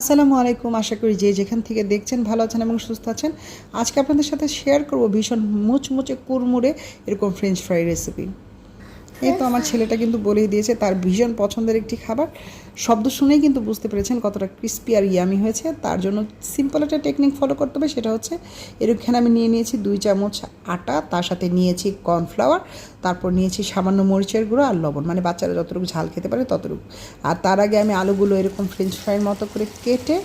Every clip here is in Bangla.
আসসালামু আলাইকুম আশা করি যে যেখান থেকে দেখছেন ভালো আছেন এবং সুস্থ আছেন। আজকে আপনাদের সাথে শেয়ার করব ভীষণ মুচমুচে কুরমুড়ে এরকম ফ্রেঞ্চ ফ্রাই রেসিপি এই তো আমার ছেলেটা কিন্তু বলেই দিয়েছে তার ভীষণ পছন্দের একটি খাবার। শব্দ শুনেই কিন্তু বুঝতে পেরেছেন কতটা ক্রিস্পি আর ইয়ামি হয়েছে। তার জন্য সিম্পল একটা টেকনিক ফলো করতে হবে, সেটা হচ্ছে এরকম আমি নিয়ে নিয়েছি দুই চামচ আটা, তার সাথে নিয়েছি কর্নফ্লাওয়ার তারপর নিয়েছি সামান্য মরিচের গুঁড়ো আর লবণ। মানে বাচ্চারা যতটুকু ঝাল খেতে পারে ততটুকু। আর তার আগে আমি আলুগুলো এরকম ফ্রেঞ্চ ফ্রাইয়ের মতো করে কেটে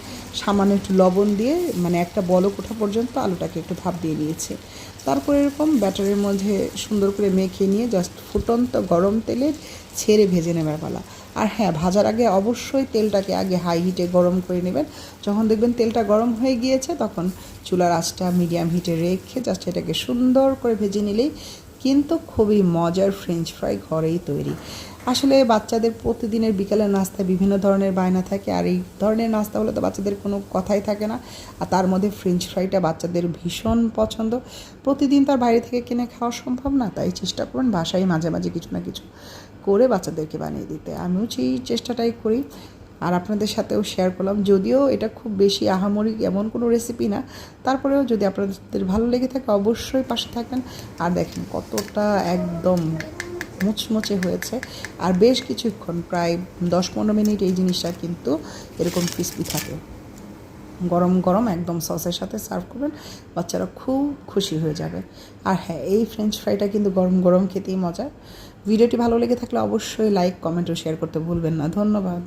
সামান্য একটু লবণ দিয়ে মানে একটা বলক ওঠা পর্যন্ত আলুটাকে একটু ভাপ দিয়ে নিয়েছি। তারপর এরকম ব্যাটারের মধ্যে সুন্দর করে মেখে নিয়ে জাস্ট ফুটন্ত গরম তেলে ছেড়ে ভেজে নেবার পালা। আর হ্যাঁ ভাজার আগে অবশ্যই তেলটাকে আগে হাই হিটে গরম করে নেবেন। যখন দেখবেন তেলটা গরম হয়ে গিয়েছে, তখন চুলার আঁচটা মিডিয়াম হিটে রেখে জাস্ট এটাকে সুন্দর করে ভেজে নিলেই কিন্তু খুবই মজার ফ্রেঞ্চ ফ্রাই ঘরেই তৈরি। আসলে বাচ্চাদের প্রতিদিনের বিকালের নাস্তায় বিভিন্ন ধরনের বায়না থাকে, আর এই ধরনের নাস্তা হলে তো বাচ্চাদের কোনো কথাই থাকে না। আর তার মধ্যে ফ্রেঞ্চ ফ্রাইটা বাচ্চাদের ভীষণ পছন্দ। প্রতিদিন তার বাইরে থেকে কিনে খাওয়া সম্ভব না, তাই চেষ্টা করুন বাসায় মাঝে মাঝে কিছু না কিছু করে বাচ্চাদেরকে বানিয়ে দিতে। আমিও সেই চেষ্টাটাই করি। আর আপনাদের সাথেও শেয়ার করলাম। যদিও এটা খুব বেশি আহামরি এমন কোনো রেসিপি না, তারপরেও যদি আপনাদের ভালো লেগে থাকে, অবশ্যই পাশে থাকেন আর দেখেন কতটা একদম মুচমুচে হয়েছে। আর বেশ কিছুক্ষণ, প্রায় দশ পনেরো মিনিট এই জিনিসটা কিন্তু এরকম ক্রিস্পি থাকে। গরম গরম একদম সসের সাথে সার্ভ করবেন, বাচ্চারা খুব খুশি হয়ে যাবে। আর হ্যাঁ এই ফ্রেঞ্চ ফ্রাইটা কিন্তু গরম গরম খেতেই মজা ভিডিওটি ভালো লেগে থাকলে অবশ্যই লাইক কমেন্ট ও শেয়ার করতে ভুলবেন না। ধন্যবাদ।